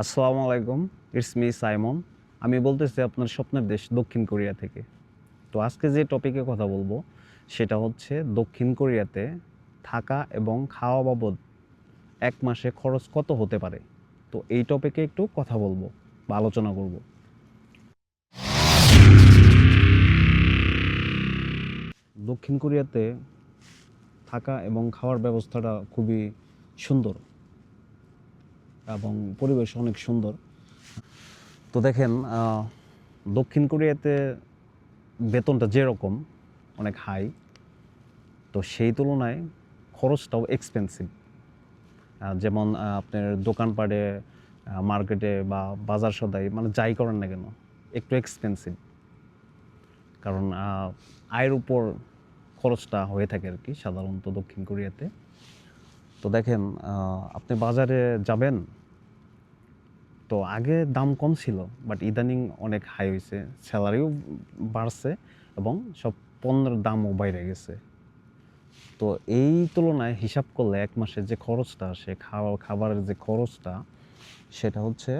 আসসালামু আলাইকুম, it's me Simon. আমি বলতেছি আপনার স্বপ্নের দেশ দক্ষিণ কোরিয়া থেকে। তো আজকে যে টপিকে কথা বলব, সেটা হচ্ছে দক্ষিণ কোরিয়াতে থাকা এবং খাওয়া বাবদ এক মাসে খরচ কত হতে পারে। তো এই টপিকে একটু কথা বলব বা আলোচনা করব। দক্ষিণ কোরিয়াতে থাকা এবং খাওয়ার ব্যবস্থাটা খুবই সুন্দর। এবং পরিবেশ অনেক সুন্দর। তো দেখেন দক্ষিণ কোরিয়াতে বেতনটা যেরকম, অনেক হাই তো সেই তুলনায় খরচটাও এক্সপেন্সিভ যেমন আপনার দোকানপাটে মার্কেটে বা বাজার সদাই মানে যাই করেন না কেন, একটু এক্সপেন্সিভ কারণ আয়ের উপর খরচটা হয়ে থাকে আর কি সাধারণত দক্ষিণ কোরিয়াতে। তো দেখেন আপনি বাজারে যাবেন, তো আগে দাম কম ছিল বাট ইদানিং অনেক হাই হয়েছে স্যালারিও বাড়ছে এবং সব পণ্যের দামও বাইরে গেছে। তো এই তুলনায় হিসাব করলে এক মাসের যে খরচটা, সে খাওয়া, খাবারের যে খরচটা, সেটা হচ্ছে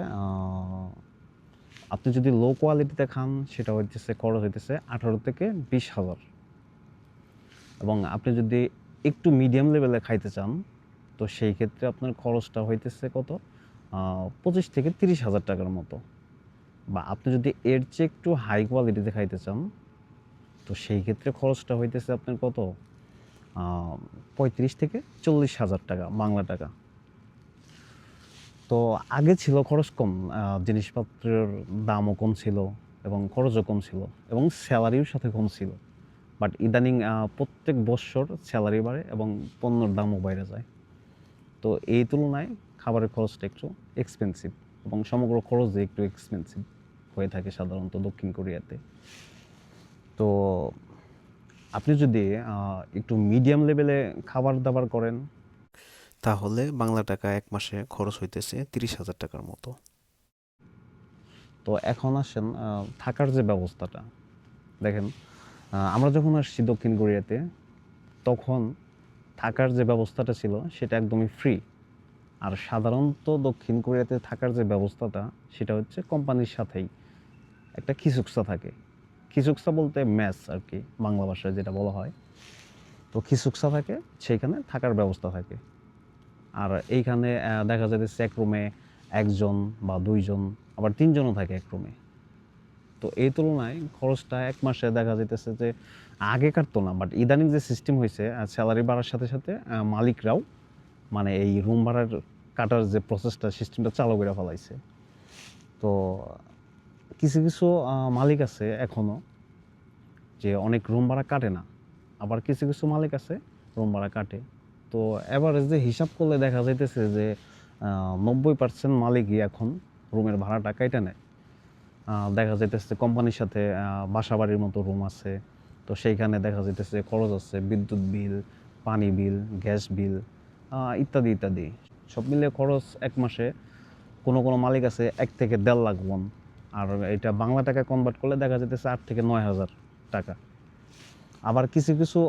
আপনি যদি লো কোয়ালিটিতে খান, সেটা হইতেছে, খরচ হইতেছে আঠারো থেকে বিশ হাজার। এবং আপনি যদি একটু মিডিয়াম লেভেলে খাইতে চান তো সেই ক্ষেত্রে আপনার খরচটা হইতেছে কত? পঁচিশ থেকে তিরিশ হাজার টাকার মতো। বা আপনি যদি এর চেয়ে একটু হাই কোয়ালিটিতে খাইতে চান, তো সেই ক্ষেত্রে খরচটা হইতেছে আপনার কত? পঁয়ত্রিশ থেকে চল্লিশ হাজার টাকা, বাংলা টাকা। তো আগে ছিল খরচ কম জিনিসপত্রের দামও কম ছিল এবং খরচও কম ছিল এবং স্যালারিও সাথে কম ছিল। বাট ইদানিং প্রত্যেক বছর স্যালারি বাড়ে এবং পণ্যর দামও বাইরে যায়। তো এই তুলনায় খাবারের খরচটা একটু এক্সপেন্সিভ এবং সমগ্র খরচ একটু এক্সপেন্সিভ হয়ে থাকে সাধারণত দক্ষিণ কোরিয়াতে। তো আপনি যদি একটু মিডিয়াম লেভেলে খাবার দাবার করেন। তাহলে বাংলা টাকা এক মাসে খরচ হইতেছে তিরিশ হাজার টাকার মতো। তো এখন আসেন থাকার যে ব্যবস্থাটা। দেখেন আমরা যখন আসছি দক্ষিণ কোরিয়াতে তখন থাকার যে ব্যবস্থাটা ছিল, সেটা একদমই ফ্রি আর সাধারণত দক্ষিণ কোরিয়াতে থাকার যে ব্যবস্থাটা, সেটা হচ্ছে কোম্পানির সাথেই একটা খিচুকসা থাকে। খিচুকসা বলতে ম্যাচ আর কি, বাংলা ভাষায় যেটা বলা হয়। তো খিচুকসা থাকে সেইখানে থাকার ব্যবস্থা থাকে। আর এইখানে দেখা যাচ্ছে এক রুমে একজন বা দুইজন, আবার তিনজনও থাকে এক রুমে তো এই তুলনায় খরচটা এক মাসে দেখা যাইতেছে যে আগেকার তো না বাট ইদানিং যে সিস্টেম হয়েছে স্যালারি বাড়ার সাথে সাথে মালিকরাও মানে এই রুম ভাড়ার কাটার যে প্রসেসটা সিস্টেমটা চালু করে ফেলাইছে। তো কিছু কিছু মালিক আছে এখনও যে অনেক রুম ভাড়া কাটে না, আবার কিছু কিছু মালিক আছে রুম ভাড়া কাটে। তো এভারেজ যে হিসাব করলে দেখা যাইতেছে যে নব্বই পার্সেন্ট মালিকই এখন রুমের ভাড়াটা কাইটে নেয়। দেখা যাইতেছে কোম্পানির সাথে বাসা বাড়ির মতো রুম আছে। তো সেইখানে দেখা যাইতেছে খরচ আছে বিদ্যুৎ বিল, পানি বিল, গ্যাস বিল ইত্যাদি ইত্যাদি। সব মিলিয়ে খরচ এক মাসে কোনো কোনো মালিক আছে এক থেকে দেড় লাখ বন আর এটা বাংলা টাকা কনভার্ট করলে দেখা যাইতেছে আট থেকে নয় হাজার টাকা। আবার কিছু কিছু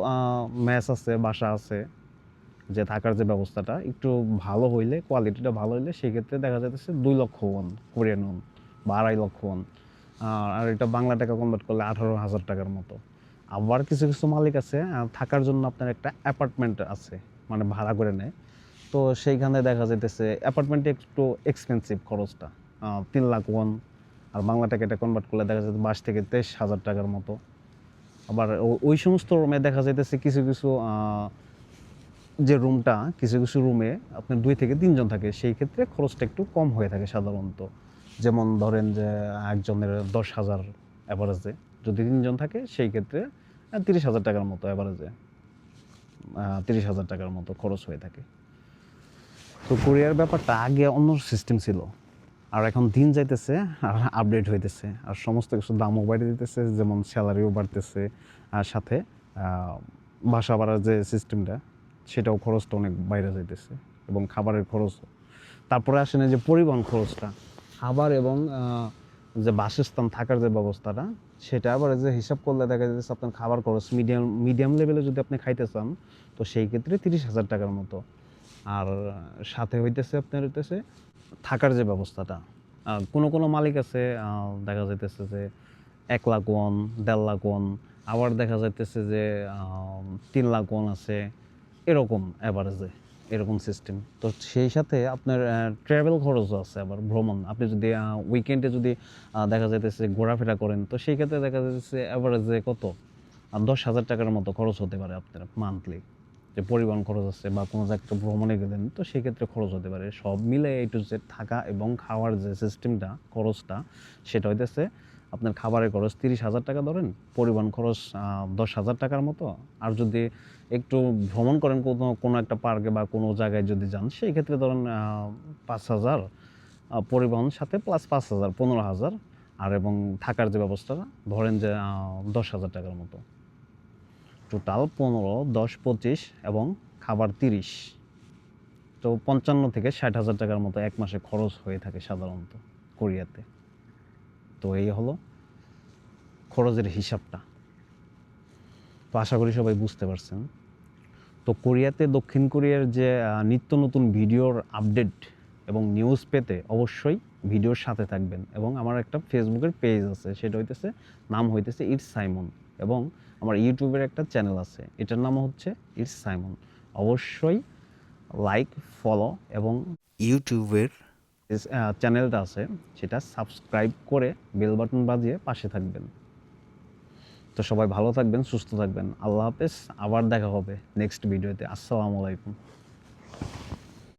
ম্যাচ আছে, বাসা আছে, যে থাকার যে ব্যবস্থাটা একটু ভালো হইলে কোয়ালিটিটা ভালো হইলে, সেক্ষেত্রে দেখা যাচ্ছে দুই লক্ষ ওয়ান কোরিয়ান ওয়ান বা আড়াই আর এটা বাংলা টাকা কনভার্ট করলে আঠারো হাজার টাকার মতো। আবার কিছু কিছু মালিক আছে থাকার জন্য আপনার একটা অ্যাপার্টমেন্ট আছে মানে ভাড়া করে নেয়। তো সেইখানে দেখা যাইতেছে অ্যাপার্টমেন্টে একটু এক্সপেন্সিভ খরচটা তিন লাখ ওয়ান। আর বাংলা টাকা এটা কনভার্ট করলে দেখা যাচ্ছে বাইশ থেকে তেইশ হাজার টাকার মতো। আবার ওই সমস্ত রুমে দেখা যাইতেছে কিছু কিছু যে রুমটা কিছু কিছু রুমে আপনার দুই থেকে তিনজন থাকে, সেই ক্ষেত্রে খরচটা একটু কম হয়ে থাকে সাধারণত। যেমন ধরেন যে একজনের দশ হাজার অ্যাভারেজে যদি তিনজন থাকে, সেই ক্ষেত্রে তিরিশ হাজার টাকার মতো অ্যাভারেজে তিরিশ হাজার টাকার মতো খরচ হয়ে থাকে। তো কোরিয়ার ব্যাপারটা আগে অন্য সিস্টেম ছিল। আর এখন দিন যাইতেছে, আর আপডেট হইতেছে। আর সমস্ত কিছু দামও বাড়িয়ে দিতেছে, যেমন স্যালারিও বাড়তেছে। আর সাথে বাসা ভাড়ার যে সিস্টেমটা সেটাও খরচটা অনেক বাইরে যাইতেছে এবং খাবারের খরচ তারপরে আসেন যে পরিবহন খরচটা। খাবার এবং যে বাসস্থান থাকার যে ব্যবস্থাটা, সেটা আবার যে হিসাব করলে দেখা যাচ্ছে আপনার খাবার খরচ মিডিয়াম মিডিয়াম লেভেলে যদি আপনি খাইতে চান, তো সেই ক্ষেত্রে তিরিশ হাজার টাকার মতো। আর সাথে হইতেছে আপনার হইতেছে থাকার যে ব্যবস্থাটা। কোনো কোনো মালিক আছে দেখা যাইতেছে যে এক লাখ ওয়ান, দেড় লাখ ওয়ান, আবার দেখা যাইতেছে যে তিন লাখ ওয়ান আছে, এরকম অ্যাভারেজে এরকম সিস্টেম তো সেই সাথে আপনার ট্রাভেল খরচও আছে আবার ভ্রমণ। আপনি যদি উইকেন্ডে যদি দেখা যাইতেছে ঘোরাফেরা করেন, তো সেই ক্ষেত্রে দেখা যাইতেছে অ্যাভারেজে কত? দশ হাজার টাকার মতো খরচ হতে পারে আপনার মান্থলি যে পরিবহন খরচ আছে বা কোনো জায়গায় ভ্রমণে গেলেন, তো সেই ক্ষেত্রে খরচ হতে পারে। সব মিলে এই টু যে থাকা এবং খাওয়ার যে সিস্টেমটা খরচটা, সেটা হইতেছে আপনার খাবারের খরচ তিরিশ হাজার টাকা ধরেন, পরিবহন খরচ দশ হাজার টাকার মতো। আর যদি একটু ভ্রমণ করেন কোনো কোনো একটা পার্কে বা কোনো জায়গায় যদি যান, সেই ক্ষেত্রে ধরেন পাঁচ হাজার পরিবহন সাথে প্লাস পাঁচ হাজার, পনেরো হাজার। আর এবং থাকার যে ব্যবস্থাটা ধরেন যে দশ হাজার টাকার মতো। টোটাল পনেরো, দশ, পঁচিশ এবং খাবার তিরিশ। তো পঞ্চান্ন থেকে ষাট হাজার টাকার মতো এক মাসে খরচ হয়ে থাকে সাধারণত কোরিয়াতে। তো এই হলো খরচের হিসাবটা। তো আশা করি সবাই বুঝতে পারছেন। তো কোরিয়াতে দক্ষিণ কোরিয়ার যে নিত্য নতুন ভিডিওর আপডেট এবং নিউজ পেতে অবশ্যই ভিডিওর সাথে থাকবেন এবং আমার একটা ফেসবুকের পেজ আছে, সেটা হইতেছে, নাম হইতেছে ইটস সাইমন এবং আমার ইউটিউবের একটা চ্যানেল আছে, এটার নাম হচ্ছে ইটস সাইমন। অবশ্যই লাইক, ফলো এবং ইউটিউবের চ্যানেলটা আছে, সেটা সাবস্ক্রাইব করে বেল বাটন বাজিয়ে পাশে থাকবেন। তো সবাই ভালো থাকবেন, সুস্থ থাকবেন। আল্লাহ হাফেজ, আবার দেখা হবে নেক্সট ভিডিওতে। আসসালামু আলাইকুম।